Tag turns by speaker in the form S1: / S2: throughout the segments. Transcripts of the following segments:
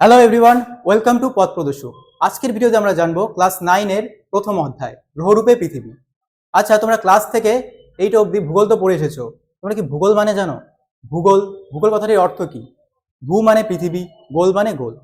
S1: Hello everyone welcome to পথ প্রদর্শক আজকের ভিডিওতে আমরা জানব ক্লাস নাইনের প্রথম অধ্যায়, গ্রহরূপে পৃথিবী। আচ্ছা তোমরা ক্লাস থেকে এইটা অবধি ভূগোল তো পড়ে এসেছ। তোমরা কি ভূগোল মানে জানো? ভূগোল ভূগোল কথাটির অর্থ কি? ভূ মানে পৃথিবী, গোল মানে গোল।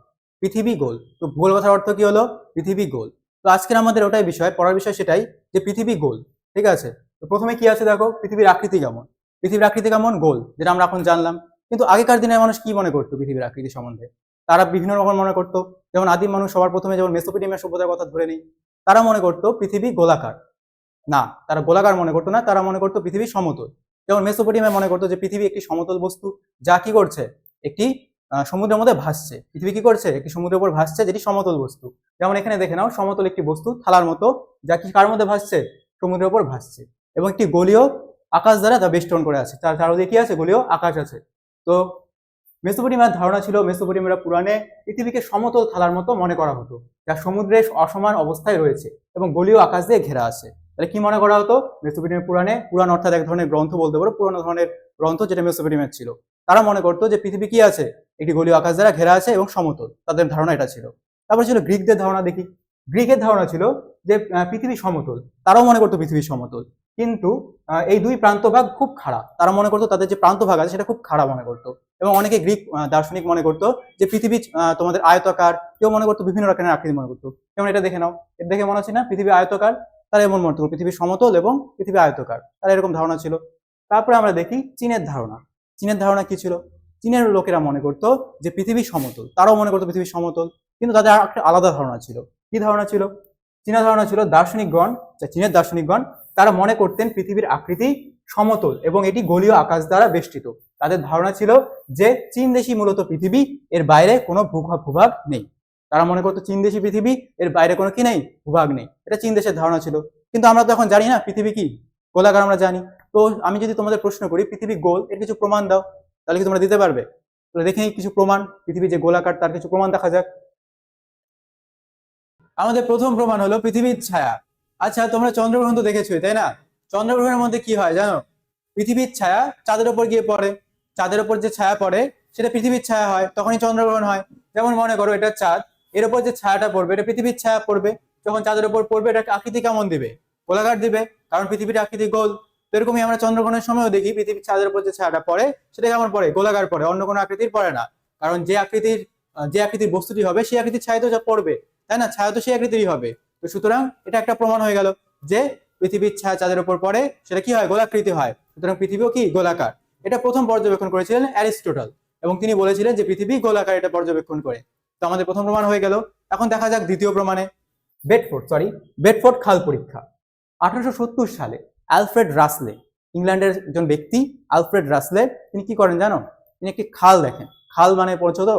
S1: পৃথিবী গোল। তো ভূগোল কথার অর্থ কি হলো? পৃথিবী গোল। তো আজকের আমাদের ওটাই বিষয়, পড়ার বিষয় সেটাই যে পৃথিবী গোল। ঠিক আছে? তো প্রথমে কি আছে দেখো? পৃথিবীর আকৃতি কেমন? পৃথিবীর আকৃতি কেমন? গোল, যেটা আমরা এখন জানলাম। কিন্তু আগেকার দিনের মানুষ কি মনে করতো পৃথিবীর আকৃতি সম্বন্ধে? তারা বিভিন্ন রকম মনে করতো। যেমন আদিম মানুষ সবার প্রথমে যেমন মেসোপটেমিয়া সভ্যতার কথা ধরে নেই, তারা মনে করতো পৃথিবী গোলাকার। না, তারা গোলাকার মনে করতো না, তারা মনে করতো পৃথিবী সমতল। যেমন মেসোপটেমিয়া মনে করতো যে পৃথিবী একটি সমতল বস্তু, যা কি করছে? একটি সমুদ্রের মধ্যে ভাসছে। পৃথিবী কি করছে? একটি সমুদ্রের উপর ভাসছে, যেটি সমতল বস্তু। যেমন এখানে দেখে নাও, সমতল একটি বস্তু, থালার মতো, যা কি কার মধ্যে ভাসছে? সমুদ্রের উপর ভাসছে। এবং একটি গলীয় আকাশ দ্বারা তা বেষ্টন করে আছে। তার চারদিকে কি আছে? গলীয় আকাশ আছে। তো মেসোপটেমিয়ার ধারণা ছিল মেসোপটেমিয়ার পুরাণে পৃথিবীকে সমতল থালার মতো মনে করা হতো, যা সমুদ্রের অসমান অবস্থায় রয়েছে এবং গলীয় আকাশ দিয়ে ঘেরা আছে। তাহলে কি মনে করা হতো? মেসোপটেমিয়ার পুরাণে পুরাণ অর্থাৎ এক ধরনের গ্রন্থ বলতে পারো, পুরোনো ধরনের গ্রন্থ যেটা মেসোপটেমিয়ার ছিল। তারা মনে করতো যে পৃথিবী কি আছে? একটি গলীয় আকাশ দ্বারা ঘেরা আছে এবং সমতল, তাদের ধারণা এটা ছিল। তারপর ছিল গ্রিকদের ধারণা দেখি। গ্রিকের ধারণা ছিল যে পৃথিবী সমতল, তারাও মনে করতো পৃথিবী সমতল। কিন্তু এই দুই প্রান্তভাগ খুব খারাপ। তারা মনে করতো তাদের যে প্রান্তভাগ আছে সেটা খুব খারাপ মনে করতো। এবং অনেকে গ্রিক দার্শনিক মনে করতো যে পৃথিবী তোমাদের আয়তাকার, কেউ মনে করতো বিভিন্ন রকমের আকৃতি মনে করতো। যেমন এটা দেখে নাও। এটা দেখে মনে হচ্ছে না? পৃথিবী আয়তকার, তারা এমন মনে করতো, পৃথিবী সমতল এবং পৃথিবী আয়তকার। তারা এরকম ধারণা ছিল। তারপরে আমরা দেখি চীনের ধারণা। চীনের ধারণা কি ছিল? চীনের লোকেরা মনে করতো যে পৃথিবী সমতল। তারাও মনে করতো পৃথিবী সমতল। কিন্তু তাদের একটা আলাদা ধারণা ছিল। কি ধারণা ছিল? চীনা ধারণা ছিল দার্শনিকগণ, চীনের দার্শনিকগণ তারা মনে করতেন পৃথিবীর আকৃতি সমতল এবং এটি গলীয় আকাশ দ্বারা বেষ্টিত। তাদের ধারণা ছিল যে চীন দেশি মূলত পৃথিবী, এর বাইরে কোনো ভূভাগ ভূভাগ নেই। তারা মনে করতো চীন দেশি পৃথিবী, এর বাইরে কোনো কি নেই? ভূভাগ নেই। এটা চীন দেশের ধারণা ছিল। কিন্তু আমরা তো এখন জানি না পৃথিবী কি। গোলাকার আমরা জানি। তো আমি যদি তোমাদের প্রশ্ন করি, পৃথিবী গোল, এর কিছু প্রমাণ দাও, তাহলে কি তোমরা দিতে পারবে? তাহলে দেখে কিছু প্রমাণ। পৃথিবী যে গোলাকার, তার কিছু প্রমাণ দেখা যাক। আমাদের প্রথম প্রমাণ হলো পৃথিবীর ছায়া। আচ্ছা তোমরা চন্দ্রগ্রহণ তো দেখেছোই, তাই না? চন্দ্রগ্রহণের মধ্যে কি হয় জানো? পৃথিবীর ছায়া চাঁদের উপর গিয়ে পড়ে। চাঁদের উপর যে ছায়া পড়ে, সেটা পৃথিবীর ছায়া হয়, তখনই চন্দ্রগ্রহণ হয়। যেমন মনে করো, এটা চাঁদ, এর উপর যে ছায়াটা পড়বে, এটা পৃথিবীর ছায়া পড়বে। যখন চাঁদের উপর পড়বে এটা আকৃতি কেমন দিবে? গোলাকার দিবে, কারণ পৃথিবীর আকৃতি গোল। তো এরকমই আমরা চন্দ্রগ্রহণের সময়ও দেখি, পৃথিবীর ছাদের উপর যে ছায়াটা পড়ে, সেটা কেমন পড়ে? গোলাকার পড়ে, অন্য কোনো আকৃতির পড়ে না। কারণ যে আকৃতির যে আকৃতির বস্তুটি হবে, সেই আকৃতির ছায়া তো যা পড়বে, তাই না? ছায়া তো সেই আকৃতিরই হবে। সুতরাং এটা একটা প্রমাণ হয়ে গেল যে পৃথিবীর ছায়া চাঁদের উপর পড়ে, সেটা কি হয়? গোলাকৃতি হয়। সুতরাং পৃথিবীও কি? গোলাকার। এটা প্রথম পর্যবেক্ষণ করেছিলেন অ্যারিস্টোটল এবং তিনি বলেছিলেন যে পৃথিবী গোলাকার এটা পর্যবেক্ষণ করে। তো আমাদের প্রথম প্রমাণ হয়ে গেল। এখন দেখা যাক দ্বিতীয় প্রমাণে। বেডফোর্ড সরি বেডফোর্ড খাল পরীক্ষা। আঠারোশো সত্তর সালে অ্যালফ্রেড রাসলে, ইংল্যান্ডের একজন ব্যক্তি অ্যালফ্রেড রাসলে, তিনি কি করেন জানো? তিনি একটি খাল দেখেন। খাল মানে পড়ছো তো?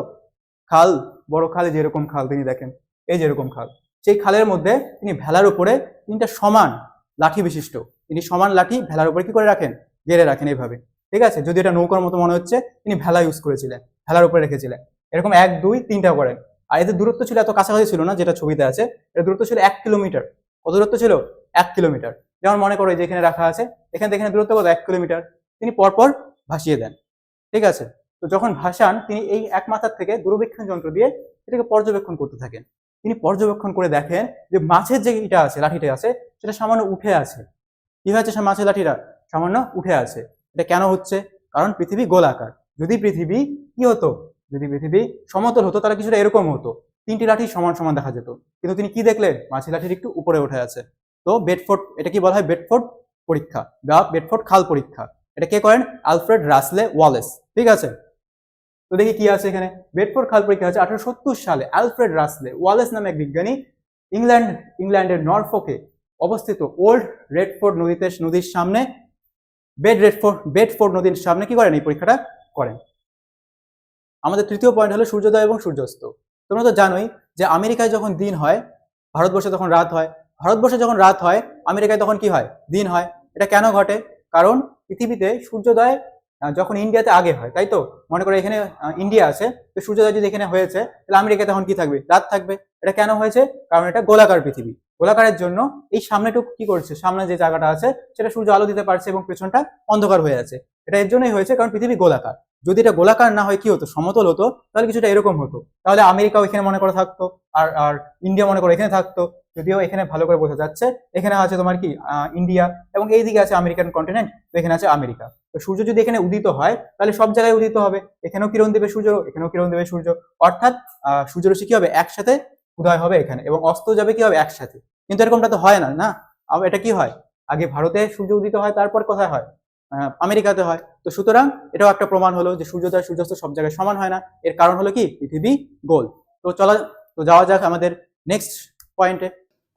S1: খাল, বড় খালে যেরকম খাল তিনি দেখেন। এই যেরকম খাল। সেই খালের মধ্যে তিনি ভেলার উপরে তিনটা সমান লাঠি বিশিষ্ট। তিনি সমান লাঠি ভেলার উপরে কি করে রাখেন? গেড়ে রাখেন এইভাবে। ঠিক আছে? যদি এটা নৌকার মতো মনে হচ্ছে, তিনি ভেলা ইউজ করেছিলেন, ভেলার উপরে রেখেছিলেন। এরকম এক, দুই, তিনটা করেন আর এদের দূরত্ব ছিল এত কাছাকাছি ছিল না, যেটা ছবিতে আছে, এর দূরত্ব ছিল এক কিলোমিটার। কত দূরত্ব ছিল? এক কিলোমিটার। যেমন মনে করো যে এখানে রাখা আছে, এখান থেকে দূরত্ব কত? এক কিলোমিটার। তিনি পরপর ভাসিয়ে দেন। ঠিক আছে? তো যখন ভাসান, তিনি এই এক মাথার থেকে দূরবীক্ষণ যন্ত্র দিয়ে এটাকে পর্যবেক্ষণ করতে থাকেন। তিনি পর্যবেক্ষণ করে দেখেন যে মাছের যে ইটা আছে, লাঠিটা আছে, সেটা সামান্য উঠে আছে। কি হয়েছে সে, মাছের লাঠিটা? সামান্য উঠে আছে। এটা কেন হচ্ছে? কারণ পৃথিবী গোলাকার। যদি পৃথিবী কি হতো? যদি পৃথিবী সমতল হতো, তাহলে কিছুটা এরকম হতো। তিনটি লাঠি সমান সমান দেখা যেত। কিন্তু তিনি কি দেখলেন? মাছের লাঠির একটু উপরে উঠে আছে। তো বেডফোর্ড, এটা কি বলা হয়? বেডফোর্ড পরীক্ষা বা বেডফোর্ড খাল পরীক্ষা। এটা কে করেন? Alfred Russel Wallace. ঠিক আছে? দেখি কি আছে এখানে? বেডফোর্ড খাল পরীক্ষা আছে আঠারোশো সত্তর সালে। আলফ্রেড রাসলে, ওয়ালেস নামে এক বিজ্ঞানী ইংল্যান্ড, ইংল্যান্ডের নরফোকে অবস্থিত ওল্ড রেডফোর্ড নদীতে, নদীর সামনে, বেড রেডফোর্ড, বেডফোর্ড নদীর সামনে কি করেন এই পরীক্ষাটা? করেন। আমাদের তৃতীয় পয়েন্ট হলো সূর্যোদয় এবং সূর্যাস্ত। তোমরা তো জানোই যে আমেরিকায় যখন দিন হয়, ভারতবর্ষে তখন রাত হয়। ভারতবর্ষে যখন রাত হয়, আমেরিকায় তখন কি হয়? দিন হয়। এটা কেন ঘটে? কারণ পৃথিবীতে সূর্যোদয় যখন ইন্ডিয়াতে আগে হয়, তাই তো? মনে করো এখানে ইন্ডিয়া আছে, তো সূর্যোদয় যদি এখানে হয়েছে, তাহলে আমেরিকাতে তখন কি থাকবে? রাত থাকবে। এটা কেন হয়েছে? কারণ এটা গোলাকার পৃথিবী। গোলাকারের জন্য এই সামনেটুকু কি করছে? সামনে যে জায়গাটা আছে, সেটা সূর্য আলো দিতে পারছে এবং পেছনটা অন্ধকার হয়ে আছে। এটা এর জন্যই হয়েছে, কারণ পৃথিবী গোলাকার। যদি এটা গোলাকার না হয়, কি হতো? সমতল হতো, তাহলে কিছুটা এরকম হতো। তাহলে আমেরিকাও এখানে মনে করে থাকতো, আর আর ইন্ডিয়া মনে করে এখানে থাকতো। যদিও এখানে ভালো করে বোঝা যাচ্ছে, এখানে আছে তোমার কি ইন্ডিয়া, এবং এই দিকে আছে আমেরিকান কন্টিনেন্ট তো এখানে আছে আমেরিকা। তো সূর্য যদি এখানে উদিত হয়, তাহলে সব জায়গায় উদিত হবে। এখানেও কিরণ দেবে সূর্য, এখানেও কিরণ দেবে সূর্য। অর্থাৎ সূর্যরশ্মি কি হবে? একসাথে উদয় হবে এখানে, এবং অস্ত যাবে কি হবে? একসাথে। কিন্তু এরকমটা তো হয় না না? এটা কি হয়? আগে ভারতে সূর্য উদিত হয়, তারপর কোথায় হয়? আমেরিকাতে হয়। তো সুতরাং এটাও একটা প্রমাণ হলো যে সূর্যোদয় সূর্যাস্ত সব জায়গায় সমান হয় না। এর কারণ হলো কি? পৃথিবী গোল। তো চলা, তো যাওয়া যাক আমাদের নেক্সট পয়েন্টে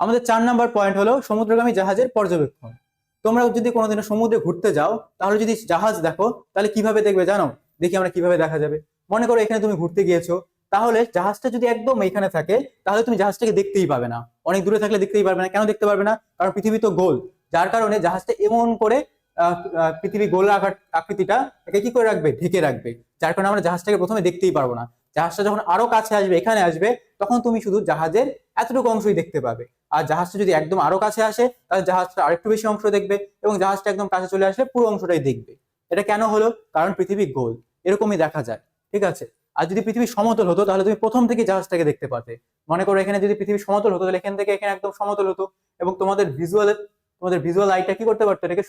S1: আমাদের চার নাম্বার পয়েন্ট হলো সমুদ্রগামী জাহাজের পর্যবেক্ষণ। তোমরা যদি কোনোদিনও সমুদ্রে ঘুরতে যাও, তাহলে যদি জাহাজ দেখো, তাহলে কীভাবে দেখবে জানো? দেখি আমরা কীভাবে দেখা যাবে। মনে করো এখানে তুমি ঘুরতে গিয়েছো, তাহলে জাহাজটা যদি একদম এইখানে থাকে, তাহলে তুমি জাহাজটাকে দেখতেই পাবে না। অনেক দূরে থাকলে দেখতেই পারবে না। কেন দেখতে পারবে না? কারণ পৃথিবী তো গোল। যার কারণে জাহাজটা এমন করে পৃথিবী গোল আকার- আকৃতিটা একে কি করে রাখবে? ঢেকে রাখবে। যার কারণে আমরা জাহাজটাকে প্রথমে দেখতেই পারব না। জাহাজটা যখন আরও কাছে আসবে, এখানে আসবে, তখন তুমি শুধু জাহাজের এতটুকু অংশই দেখতে পাবে। আর জাহাজটা যদি একদম আরও কাছে আসে, তাহলে জাহাজটা আরেকটু বেশি অংশ দেখবে এবং জাহাজটা একদম কাছে চলে আসলে পুরো অংশটাই দেখবে। এটা কেন হলো? কারণ পৃথিবী গোল। এরকমই দেখা যায়। ঠিক আছে? আর যদি পৃথিবী সমতল হতো, তাহলে তুমি প্রথম থেকে জাহাজটাকে দেখতে পাতে মনে করো এখানে যদি পৃথিবী সমতল হতো, তাহলে এখান থেকে এখানে একদম সমতল হতো এবং তোমাদের ভিজুয়াল তোমাদের ভিজুয়াল আইটা কি করতে পারতো? এটাকে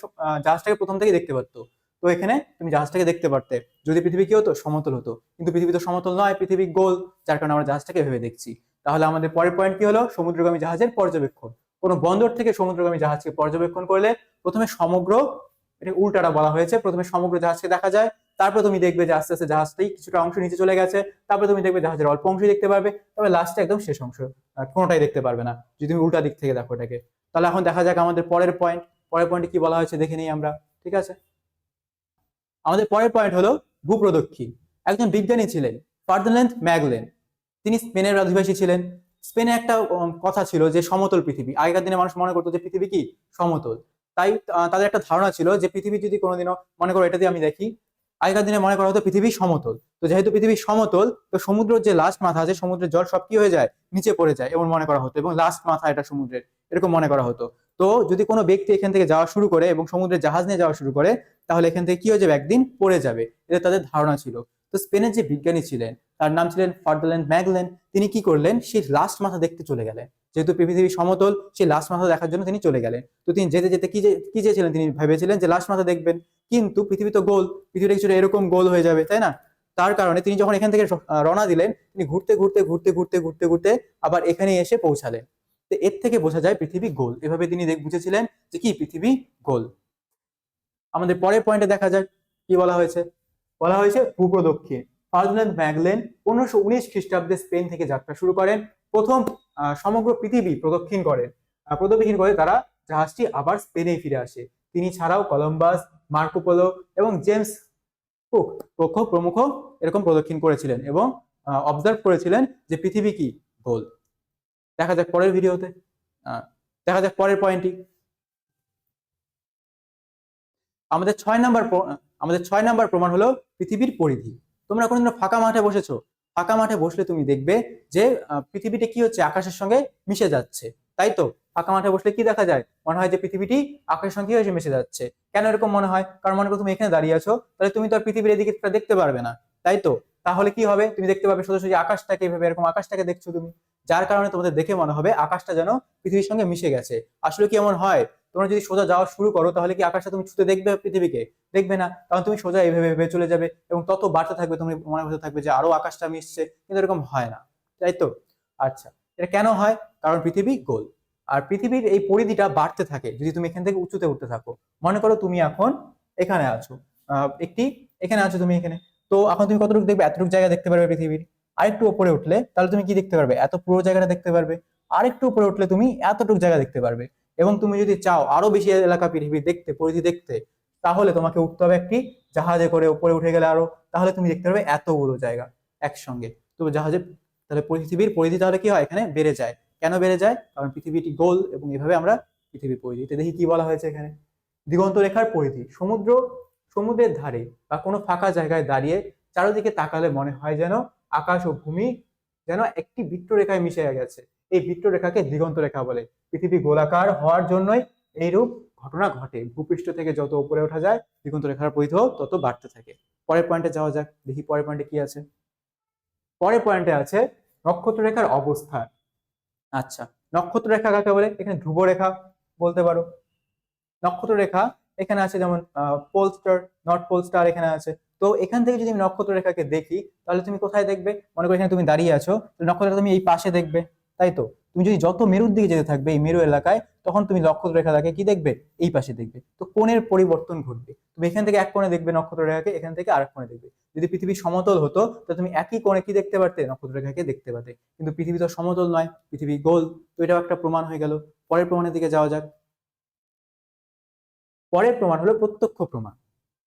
S1: জাহাজটাকে প্রথম থেকে দেখতে পারতো। তো এখানে তুমি জাহাজটাকে দেখতে পারতে। যদি পৃথিবী কি হতো? সমতল হতো। কিন্তু পৃথিবী তো সমতল নয়, পৃথিবী গোল, যার কারণে আমরা জাহাজটাকে ভেবে দেখছি। তাহলে আমাদের পরের পয়েন্ট কি হলো? সমুদ্রগামী জাহাজের পর্যবেক্ষণ। কোনো বন্দর থেকে সমুদ্রগামী জাহাজকে পর্যবেক্ষণ করলে প্রথমে সমগ্র, এটা উল্টাটা বলা হয়েছে, প্রথমে সমগ্র জাহাজকে দেখা যায়। তারপর তুমি দেখবে যে আস্তে আস্তে জাহাজটাই কিছুটা অংশ নিচে চলে গেছে। তারপরে তুমি দেখবে জাহাজের অল্প অংশই দেখতে পারবে। তবে লাস্টে একদম শেষ অংশ কোনোটাই দেখতে পারবে না। যদি তুমি উল্টা দিক থেকে দেখো এটাকে। তাহলে এখন দেখা যাক আমাদের পরের পয়েন্ট পরের পয়েন্টে কি বলা হয়েছে দেখে নিই আমরা, ঠিক আছে? আমাদের পরের পয়েন্ট হলো ভূপ্রদক্ষিণ। একজন বিজ্ঞানী ছিলেন ফার্দিন্যান্ড ম্যাগলেন। তিনি স্পেনের অধিবাসী ছিলেন। স্পেনে একটা কথা ছিল যে সমতল পৃথিবী। আগেকার দিনে মানুষ মনে করতো যে পৃথিবী কি? সমতল। তাই তাদের একটা ধারণা ছিল যে পৃথিবী যদি কোনোদিনও, মনে করো এটা দিয়ে আমি দেখি, আগেকার দিনে মনে করা হতো পৃথিবী সমতল। তো যেহেতু পৃথিবী সমতল, তো সমুদ্রের যে লাস্ট মাথা আছে, সমুদ্রের জল সব কি হয়ে যায়? নিচে পড়ে যায়, এমন মনে করা হতো। এবং লাস্ট মাথা এটা সমুদ্রের। এরকম মনে করা হতো। তো যদি কোনো ব্যক্তি এখান থেকে যাওয়া শুরু করে এবং সমুদ্রের জাহাজ নিয়ে যাওয়া শুরু করে, তাহলে এখান থেকে কি হয়ে যাবে? একদিন পড়ে যাবে। এটা তাদের ধারণা ছিল। তো স্পেনের যে বিজ্ঞানী ছিলেন, তার নাম ছিলেন ফার্দিন্যান্ড ম্যাগলেন, তিনি কি করলেন? সেই লাস্ট মাথা দেখতে চলে গেলেন। যেহেতু পৃথিবী সমতল, সেই লাস্ট মাথা দেখার জন্য তিনি চলে গেলেন। তো তিনি যেতে যেতে কি যে- কি চেয়েছিলেন? তিনি ভেবেছিলেন যে লাস্ট মাথা দেখবেন। কিন্তু পৃথিবী তো গোল, পৃথিবীটা কিছুটা এরকম গোল হয়ে যাবে, তাই না? তার কারণে তিনি যখন এখান থেকে রওনা দিলেন, তিনি ঘুরতে ঘুরতে ঘুরতে ঘুরতে ঘুরতে ঘুরতে আবার এখানে এসে পৌঁছালেন। তো এর থেকে বোঝা যায় পৃথিবী গোল। এভাবে তিনি বুঝেছিলেন যে কি পৃথিবী গোল। আমাদের পরের পয়েন্টে দেখা যাক, কি বলা হয়েছে? বলা হয়েছে ভূপ্রদক্ষিণ ফার্দিন্যান্ড ম্যাগলেন পনেরোশো উনিশ খ্রিস্টাব্দে স্পেন থেকে যাত্রা শুরু করেন। প্রথম সমগ্র পৃথিবী প্রদক্ষিণ করেন। প্রদক্ষিণ করে তারা জাহাজটি আবার স্পেনে ফিরে আসে। তিনি ছাড়াও কলম্বাস মার্কোপোলো এবং জেমস কুক প্রমুখ এরকম প্রদক্ষিণ করেছিলেন এবং অবজার্ভ করেছিলেন যে পৃথিবী কি? গোল। দেখা যাক পরের ভিডিওতে। দেখা যাক পরের পয়েন্টটি আমাদের ছয় নাম্বার আমাদের ছয় নাম্বার প্রমাণ হলো পৃথিবীর পরিধি। তোমরা কোনোদিন ফাঁকা মাঠে বসেছো? ফাঁকা মাঠে বসলে তুমি দেখবে যে পৃথিবীটা কি হচ্ছে? আকাশের সঙ্গে মিশে যাচ্ছে। তাই তো? ফাঁকা মাঠে বসলে কি দেখা যায়? মনে হয় যে পৃথিবীটি আকাশের সঙ্গে এসে মিশে যাচ্ছে। কেন এরকম মনে হয়? কারণ মনে করো তুমি এখানে দাঁড়িয়ে আছো, তাহলে তুমি তো আর পৃথিবীর এদিকে দেখতে পারবে না। তাই তো? তাহলে কি হবে? তুমি দেখতে পাবে সোজা সোজা আকাশটাকে, এভাবে এরকম আকাশটাকে দেখছ তুমি। যার কারণে তোমাদের দেখে মনে হবে আকাশটা যেন পৃথিবীর সঙ্গে মিশে গেছে। আসলে কি এমন হয়? তোমরা যদি সোজা যাওয়া শুরু করো, তাহলে কি আকাশটা তুমি ছুতে দেখবে পৃথিবীকে? দেখবে না। কারণ তুমি সোজা এইভাবে ভেবে চলে যাবে এবং তত বাড়তে থাকবে, তুমি মনে হতে থাকবে যে আরও আকাশটা মিশছে, কিন্তু এরকম হয় না। তাই তো? আচ্ছা এটা কেন হয়? কারণ পৃথিবী গোল। আর পৃথিবীর এই পরিধিটা বাড়তে থাকে যদি তুমি এখান থেকে উঁচুতে উঠতে থাকো। মনে করো তুমি এখন এখানে আছো। একটি, এখানে আছো তুমি এখানে। তো এখন তুমি কতটুকু দেখবে? এতটুকু জায়গা দেখতে পারবে পৃথিবীর। আরেকটু উপরে উঠলে তাহলে তুমি কি দেখতে পারবে? এত পুরো জায়গাটা দেখতে পারবে। আরেকটু উপরে উঠলে তুমি এতটুকু জায়গা দেখতে পারবে। এবং তুমি যদি চাও আরও বেশি এলাকা পৃথিবী দেখতে পরিধি দেখতে, তাহলে তোমাকে উঠতে হবে একটি জাহাজে করে উপরে উঠে গেলে আরও, তাহলে তুমি দেখতে পারবে এত এতগুলো জায়গা একসঙ্গে। তো জাহাজে, তাহলে পৃথিবীর পরিধি তাহলে কি হয়? এখানে বেড়ে যায়। কেন বেড়ে যায়? কারণ পৃথিবীটি গোল এবং এভাবে আমরা পৃথিবীর পরিধিতে দেখি কি বলা হয়েছে এখানে? দিগন্ত রেখার পরিধি। সমুদ্র, সমুদ্রের ধারে বা কোনো ফাঁকা জায়গায় দাঁড়িয়ে চারিদিকে তাকালে মনে হয় যেন আকাশ ও ভূমি যেন একটি বৃত্ত রেখায় মিশে গেছে। এই বৃত্ত রেখাকে দিগন্ত রেখা বলে। পৃথিবী গোলাকার হওয়ার জন্যই এইরূপ ঘটনা ঘটে। ভূপৃষ্ঠ থেকে যত উপরে ওঠা যায়, দিগন্ত রেখার পরিধ তত বাড়তে থাকে। পরের পয়েন্টে যাওয়া যাক, দেখি পরের পয়েন্টে কি আছে। পরের পয়েন্টে আছে নক্ষত্র রেখার অবস্থান আচ্ছা নক্ষত্র রেখা কাকে বলে? এখানে ধ্রুব রেখা বলতে পারো। নক্ষত্র রেখা এখানে আছে যেমন pole star, north pole star এখানে আছে। তো এখান থেকে যদি আমি নক্ষত্র রেখাকে দেখি, তাহলে তুমি কোথায় দেখবে? মনে করো এখানে তুমি দাঁড়িয়ে আছো নক্ষত্র তুমি এই পাশে দেখবে, তাই তো? তুমি যদি যত মেরুর দিকে যেতে থাকবে এই মেরু এলাকায়, তখন তুমি নক্ষত্র রেখাটাকে কি দেখবে? এই পাশে দেখবে। তো কোণের পরিবর্তন ঘটবে। তুমি এখান থেকে এক কোণে দেখবে নক্ষত্র রেখাকে, এখান থেকে আরেক কোণে দেখবে। যদি পৃথিবী সমতল হতো তো তুমি একই কোণে কি দেখতে পারতে? নক্ষত্র রেখাকে দেখতে পারতে। কিন্তু পৃথিবী তো সমতল নয়, পৃথিবী গোল। তো এটাও একটা প্রমাণ হয়ে গেল। পরের প্রমাণের দিকে যাওয়া যাক। পরের প্রমাণ হলো প্রত্যক্ষ প্রমাণ।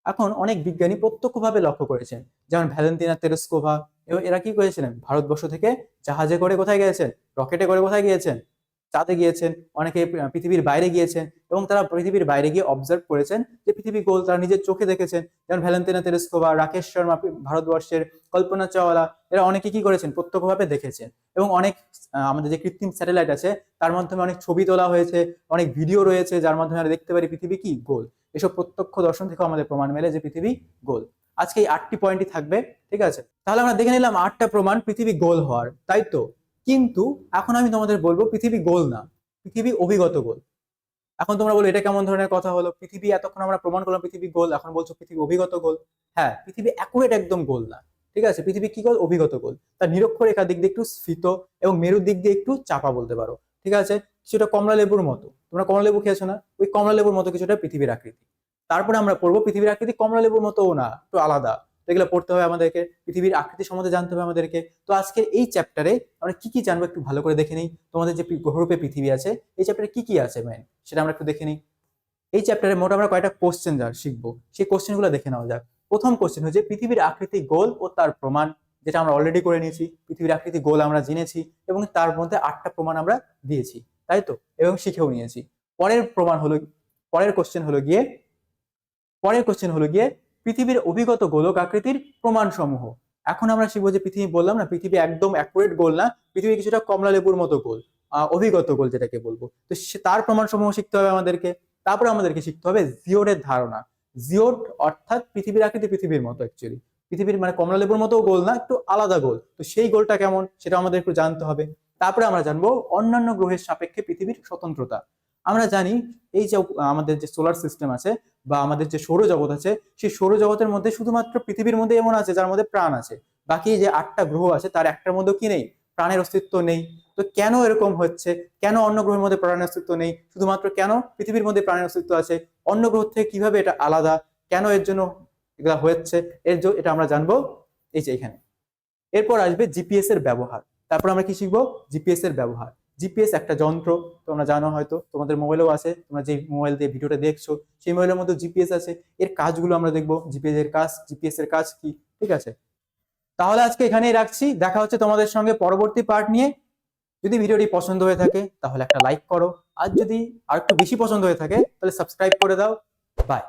S1: এখন অনেক বিজ্ঞানী প্রত্যক্ষভাবে লক্ষ্য করেছেন। যেমন ভ্যালেন্টিনা তেরেস্কোভা, এবং এরা কি করেছিলেন? ভারতবর্ষ থেকে জাহাজে করে কোথায় গিয়েছেন? রকেটে করে কোথায় গিয়েছেন? চাঁদে গিয়েছেন, অনেকে পৃথিবীর বাইরে গিয়েছেন এবং তারা পৃথিবীর বাইরে গিয়ে অবজার্ভ করেছেন যে পৃথিবী গোল তারা নিজের চোখে দেখেছেন। যেমন ভ্যালেন্টিনা তেরেস্কোভা, রাকেশ শর্মা ভারতবর্ষের কল্পনা চাওয়ালা, এরা অনেকে কি করেছেন? প্রত্যক্ষভাবে দেখেছেন এবং অনেক আমাদের যে কৃত্রিম স্যাটেলাইট আছে, তার মাধ্যমে অনেক ছবি তোলা হয়েছে, অনেক ভিডিও রয়েছে, যার মাধ্যমে আমরা দেখতে পারি পৃথিবী কি গোল। এসব প্রত্যক্ষ দর্শন থেকে আমাদের প্রমাণ মেলে যে পৃথিবী গোল। আজকে এই আটটি পয়েন্টই থাকবে, ঠিক আছে? তাহলে আমরা দেখে নিলাম আটটা প্রমাণ পৃথিবী গোল হওয়ার, তাই তো? কিন্তু এখন আমি তোমাদের বলব পৃথিবী গোল না, পৃথিবী অভিগত গোল। এখন তোমরা বলো এটা কেমন ধরনের কথা হলো? পৃথিবী এতক্ষণ আমরা প্রমাণ করলাম পৃথিবী গোল, এখন বলছো পৃথিবী অভিগত গোল। হ্যাঁ পৃথিবী অ্যাকুরেট একদম গোল না, ঠিক আছে? পৃথিবী কি গোল? অভিগত গোল। তার নিরক্ষরেখার দিক দিয়ে একটু স্ফীত এবং মেরুর দিক দিয়ে একটু চাপা বলতে পারো, ঠিক আছে? কিছুটা কমলা লেবুর মতো। তোমরা কমলা লেবু খেয়েছো না? ওই কমলা লেবুর মতো কিছুটা পৃথিবীর আকৃতি। তারপরে আমরা পড়ব পৃথিবীর আকৃতি কমলা লেবুর মতো না, একটু আলাদা। তো এগুলো পড়তে হবে আমাদেরকে, পৃথিবীর আকৃতি সম্বন্ধে জানতে হবে আমাদেরকে। তো আজকের এই চ্যাপ্টারে আমরা কি কি জানব একটু ভালো করে দেখে নিই। তোমাদের যে গ্রহরূপে পৃথিবী আছে, এই চ্যাপ্টারে কি কি আছে মেন সেটা আমরা একটু দেখে নিই। এই চ্যাপ্টারে মোট আমরা কয়েকটা কোশ্চেন যা শিখব? সেই কোশ্চেনগুলো দেখে নেওয়া যাক। প্রথম কোশ্চেন হচ্ছে পৃথিবীর আকৃতি গোল ও তার প্রমাণ, যেটা আমরা অলরেডি করে নিয়েছি। পৃথিবীর আকৃতি গোল আমরা জেনেছি এবং তার মধ্যে আটটা প্রমাণ আমরা দিয়েছি, তাই তো? এবং শিখেও নিয়েছি। পরের প্রমাণ হলো, পরের কোশ্চেন হলো গিয়ে, পরের কোশ্চেন হলো গিয়ে পৃথিবীর অভিগত গোলক আকৃতির প্রমাণ সমূহ এখন আমরা শিখব যে পৃথিবী বললাম না, পৃথিবী একদম অ্যাকুরেট গোল না, পৃথিবী কিছুটা কমলা লেবুর মতো গোল অভিগত গোল যেটাকে বলব। তো তার প্রমাণ সমূহ শিখতে হবে আমাদেরকে, তারপরে আমাদেরকে শিখতে হবে জিওডের ধারণা। জিওড অর্থাৎ পৃথিবীর আকৃতি পৃথিবীর মতো অ্যাকচুয়ালি পৃথিবীর মানে কমলা লেবুর মতো গোল না, একটু আলাদা গোল। তো সেই গোলটা কেমন সেটা আমাদের একটু জানতে হবে। তারপরে আমরা জানব অন্যান্য গ্রহের সাপেক্ষে পৃথিবীর স্বতন্ত্রতা। আমরা জানি এই যে আমাদের যে সোলার সিস্টেম আছে বা আমাদের যে সৌরজগৎ আছে, সেই সৌরজগতের মধ্যে শুধুমাত্র পৃথিবীর মধ্যে এমন আছে যার মধ্যে প্রাণ আছে। বাকি যে আটটা গ্রহ আছে তার একটার মধ্যে কি নেই? প্রাণের অস্তিত্ব নেই। তো কেন এরকম হচ্ছে? কেন অন্য গ্রহের মধ্যে প্রাণের অস্তিত্ব নেই? শুধুমাত্র কেন পৃথিবীর মধ্যে প্রাণের অস্তিত্ব আছে? অন্য গ্রহ থেকে কীভাবে এটা আলাদা? কেন এর জন্য এগুলা হচ্ছে? এর জন্য এটা আমরা জানব এই যে এখানে। এরপর আসবে জিপিএস এর ব্যবহার। তারপর আমরা কি শিখব? জিপিএস এর ব্যবহার। জিপিএস একটা যন্ত্র, তোমরা জানো হয়তো, তোমাদের মোবাইলেও আছে, তোমরা যে মোবাইল দিয়ে ভিডিওটা দেখছ, সেই মোবাইলের মধ্যে জিপিএস আছে। এর কাজগুলো আমরা দেখব জিপিএস এর কাজ জিপিএস এর কাজ কি, ঠিক আছে? তাহলে আজকে এখানেই রাখছি, দেখা হচ্ছে তোমাদের সঙ্গে পরবর্তী পার্ট নিয়ে। যদি ভিডিওটি পছন্দ হয়ে থাকে, তাহলে একটা লাইক করো। আর যদি আর একটু বেশি পছন্দ হয়ে থাকে, তাহলে সাবস্ক্রাইব করে দাও। বাই